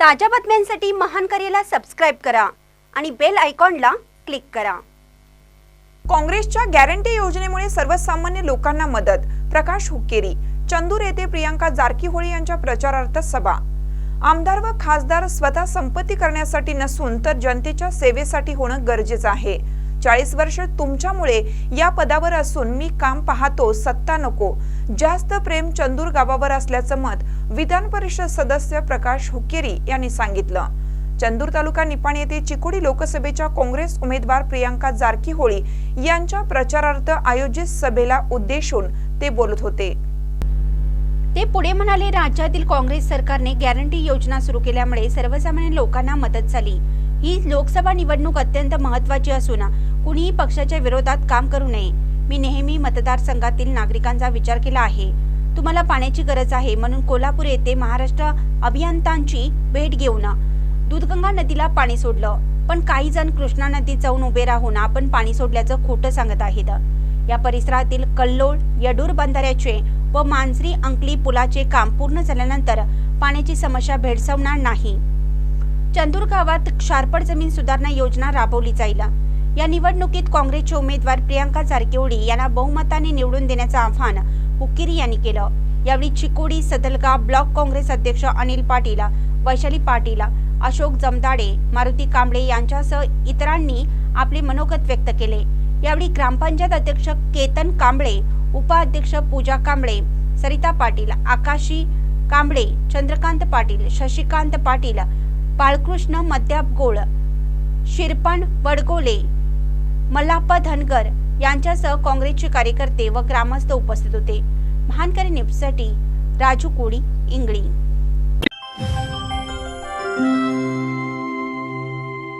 ताज्या बातम्यांसाठी महान करेला सबस्क्राईब करा आणि बेल आयकॉनला क्लिक करा. काँग्रेसच्या गॅरंटी योजनेमुळे सर्वसामान्य लोकांना मदत प्रकाश हुक्केरी चंदूर येथे प्रियांका जारकीहोळी यांच्या प्रचारार्थ सभा. आमदार व खासदार स्वतः संपत्ती करण्यासाठी नसून तर जनतेच्या सेवेसाठी होणं गरजेचं आहे. चाळीस वर्ष तुमच्यामुळे या पदावर असून मी काम पाहतो सत्ता नको. जास्त प्रेम चंदूर गावावर असल्याचं मत विधान परिषद सदस्य प्रकाश हुक्केरी यांनी सांगितलं. चंदूर तालुका निपाण येथे चिकोडी लोकसभेच्या काँग्रेस उमेदवार प्रियांका जारकीहोळी यांच्या प्रचारार्थ आयोजित सभेला उद्देशून ते बोलत होते. ते पुढे म्हणाले राज्यातील काँग्रेस सरकारने गॅरंटी योजना सुरू केल्यामुळे सर्वसामान्य लोकांना मदत झाली. ही लोकसभा निवडणूक अत्यंत महत्वाची असून कुणीही पक्षाच्या विरोधात काम करू नये. मी नेहमी मतदारसंघातील नागरिकांचा विचार केला आहे. तुम्हाला पाण्याची गरज आहे म्हणून कोल्हापूर येथे महाराष्ट्र अभियंतांची भेट घेऊन दूधगंगा नदीला पाणी सोडलं. पण काही जण कृष्णा नदीत जाऊन उभे राहून आपण पाणी सोडल्याचं खोटं सांगत आहेत. या परिसरातील कल्लोळ यडूर बंधाऱ्याचे व मांजरी अंकली पुलाचे काम पूर्ण झाल्यानंतर पाण्याची समस्या भेडसावणार नाही. चंदूर गावात क्षारपड जमीन सुधारणा योजना राबवली जाईल. या निवडणुकीत काँग्रेसचे उमेदवार प्रियांका जारकिहोळी यांना बहुमताने निवडून देण्याचं आव्हान हुकिरी यांनी केलं. यावेळी चिकोडी सदलगा ब्लॉक काँग्रेस अध्यक्ष अनिल पाटील वैशाली पाटील अशोक जमदाडे मारुती कांबळे यांच्यासह इतरांनी आपले मनोगत व्यक्त केले. यावेळी ग्रामपंचायत अध्यक्ष केतन कांबळे उपाध्यक्ष पूजा कांबळे सरिता पाटील आकाशी कांबळे चंद्रकांत पाटील शशिकांत पाटील बाळकृष्ण मद्याप गोळ शिरपण वडगोले मल्लाप्पा धनगर यांच्यासह काँग्रेसचे कार्यकर्ते व ग्रामस्थ उपस्थित होते. महानकरी न्यूजसाठी राजू कोळी इंगळी.